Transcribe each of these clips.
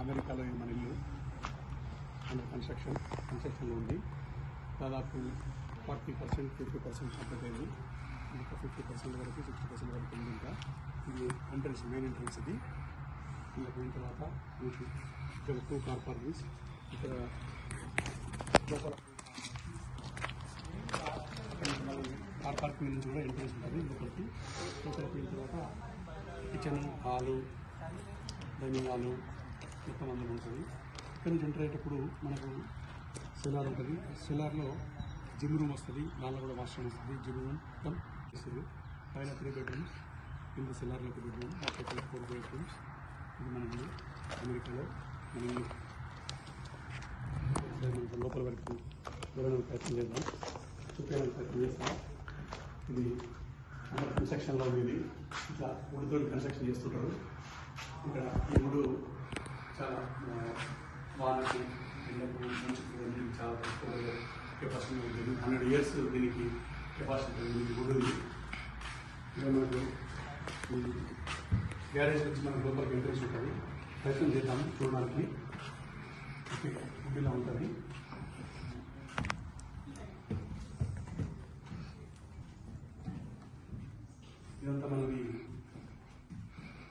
అమెరికాలో మన ఇల్లు అండర్ కన్స్ట్రక్షన్ కన్స్ట్రక్షన్లో ఉంది. దాదాపు forty percent fifty percent complete అయింది. ఇంకా ఫిఫ్టీ పర్సెంట్ వరకు సిక్స్టీ పర్సెంట్ వరకు ఉంది ఇంకా. ఇది ఎంట్రన్స్ మెయిన్ ఎంట్రన్స్ ఇది. ఇంకా పోయిన తర్వాత మీకు ఇక్కడ టూ కార్ పార్కింగ్స్ ఇక్కడ లోపల కార్ పార్కింగ్ నుంచి కూడా ఎంట్రన్స్ ఉంటుంది. లోపలికి లోపలికి పోయిన తర్వాత కిచెన్ హాలు డైనింగ్ హాలు మొత్తం అందులో ఉంటుంది ఇక్కడ నుంచి ఎంటర్ అయ్యేటప్పుడు మనకు సెలార్ ఉంటుంది. సెలార్లో జిమ్ రూమ్ వస్తుంది. దానిలో కూడా వాష్రూమ్ వస్తుంది. జిమ్ రూమ్ మొత్తం ఇస్తుంది పైన త్రీ బెడ్రూమ్స్ కింద సెలార్లో ఒక బెడ్రూమ్ అక్కడ ఫోర్ బెడ్రూమ్స్. ఇది మన అమెరికాలో మన లోపల వరకు వెళ్ళడానికి ప్రయత్నం చేద్దాం. చూపించడానికి ప్రయత్నం చేస్తాం. ఇది కన్స్ట్రక్షన్లో ఉంది ఇట్లా ఉడితో కన్స్ట్రక్షన్ చేస్తుంటారు. ఇక్కడ ఈ వుడు చాలా ఆ, వానకి ఎండకు మంచుకు అన్ని చాలా తక్కువ కెపాసిటీ ఉంటుంది హండ్రెడ్ ఇయర్స్ దీనికి కెపాసిటీ ఉంది ఈ మనకు గ్యారేజ్ నుంచి మనకు లోపలికి ఎంట్రెన్స్ ఉంటుంది ప్రయత్నం చేద్దాం చూడడానికి ఓకే ఇలా ఉంటుంది ఇదంతా మనది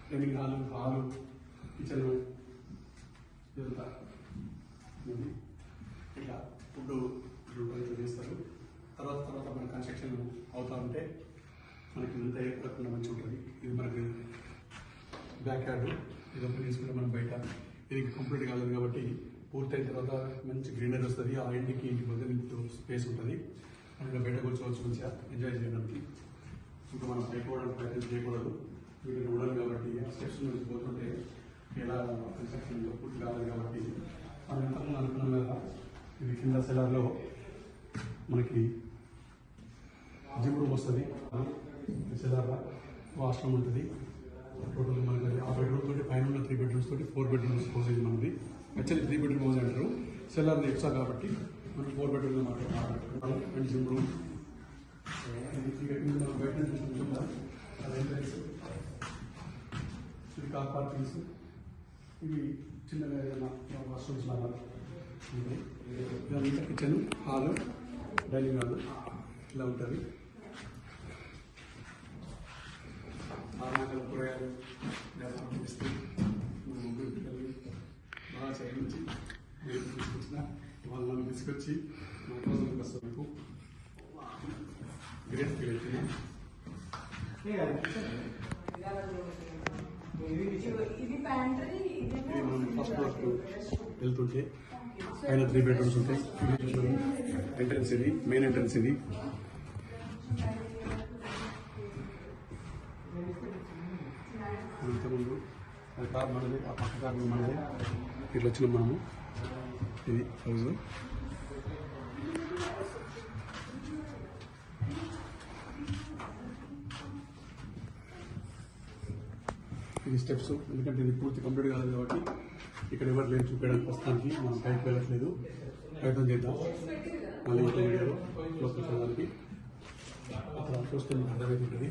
డైనింగ్ హాలు హాలు కిచెన్. ఇదంతా. ఇట్లా ఫుడ్ ఇట్లా చేస్తారు. తర్వాత తర్వాత మన కన్స్ట్రక్షన్ అవుతా ఉంటే మనకి ఇంత ఏర్పడకుండా మంచిగా ఉంటుంది. ఇది మనకి బ్యాక్ యార్డ్. ఇది ఓపెన్ చేసుకుంటే మనం బయట ఇది కంప్లీట్ కాలేదు కాబట్టి పూర్తయిన తర్వాత మంచి గ్రీనరీ వస్తుంది. ఆ ఇంటికి ఇంటి మధ్య స్పేస్ ఉంటుంది. మనం బయట కూర్చోవచ్చు మంచిగా. ఎంజాయ్ చేయడానికి. ఇంకా మనం పైపోవడానికి ప్రయత్నం చేయకూడదు. వీటిని ఉండాలి కాబట్టి ఆ స్టెప్స్ నుంచి పోతుంటే ఎలా కన్స్ట్రక్షన్ పూర్తి కాలేదు కాబట్టి మనం ఇంతకుముందు అనుకున్నాం కదా ఇది కింద సెలార్లో మనకి జిమ్ రూమ్ వస్తుంది. సెలార్లో వాష్రూమ్ ఉంటుంది. టోటల్ మనకి ఆ బెడ్రూమ్ తోటి పైన ఉన్న త్రీ బెడ్రూమ్స్ తోటి ఫోర్ బెడ్రూమ్స్ హౌస్ ఇది మనది. యాక్చువల్లీ త్రీ బెడ్రూమ్ హౌస్ అంటారు. సెలార్లో ఎక్స్ట్రా కాబట్టి మనం ఫోర్ బెడ్రూమ్ మాట్లాడుతున్నాం అండ్ జిమ్ రూమ్ ఇది బయట నుంచి ఇది కార్ పార్కింగ్స్ ఇవి చిన్నగా ఏదైనా వాష్రూమ్స్ లాగా. ఇదంతా కిచెన్ హాలు డైనింగ్ హాల్ ఇలా ఉంటుంది. ఆనాకలు కూరగాయలు వ్యాపారం చేస్తూ మా ముగ్గురు పిల్లలు బాగా చేయించి నేను తీసుకొచ్చిన ఇవాళ నన్ను తీసుకొచ్చి మా కోసం వస్తాను మీకు గ్రేట్ ఫీల్ అవుతున్నా ఇది ప్యాంట్రీ ఇది మనం ఫస్ట్ ఫ్లోర్కి వెళ్తుంటే పైన త్రీ బెడ్రూమ్స్ ఉంటాయి. ఎంట్రన్స్ ఇది మెయిన్ ఎంట్రన్స్ ఇది. ఇంతకుముందు అది కార్ మనది ఆ పక్క కార్ మనది. ఇట్లా వచ్చినాం మనము. ఇది హౌస్ ఇది స్టెప్స్ ఎందుకంటే ఇది పూర్తి కంప్లీట్ కాలేదు కాబట్టి ఇక్కడ ఎవరు లేరు చూపించడానికి ప్రస్తుతానికి మనం బయటకు వెళ్ళట్లేదు ప్రయత్నం చేద్దాం. మళ్ళీ ఇంకో వీడియోలో లోపల వెళ్ళడానికి అక్కడ చూస్తే మీకు అర్థమవుతుంటుంది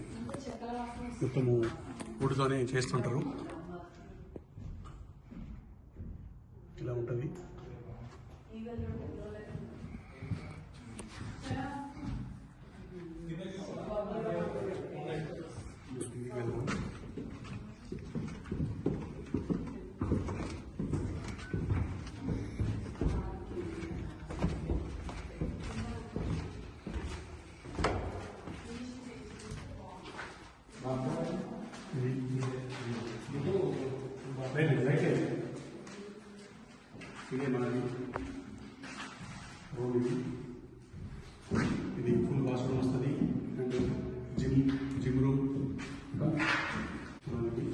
మొత్తము వుడ్తోనే చేస్తుంటారు. ఇలా ఉంటుంది. ఇదే మనది రోడ్ ఇది ఇది ఫుల్ వాష్రూమ్ వస్తుంది. And gym gym room. మనకి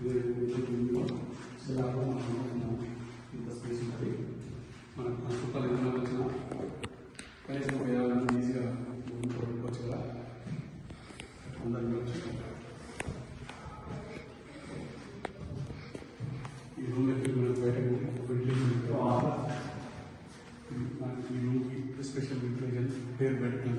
ఇదే ఇంత స్పేస్ ఉంటుంది మనకు మన చుట్టాలు ఏమైనా వచ్చిన కనీసం ఒక యాభై మంది ఈజీగా కొట్టుకోవచ్చు కదా. అందరికీ వచ్చి ఈ రూమ్ தேர்ந்தெடுத்து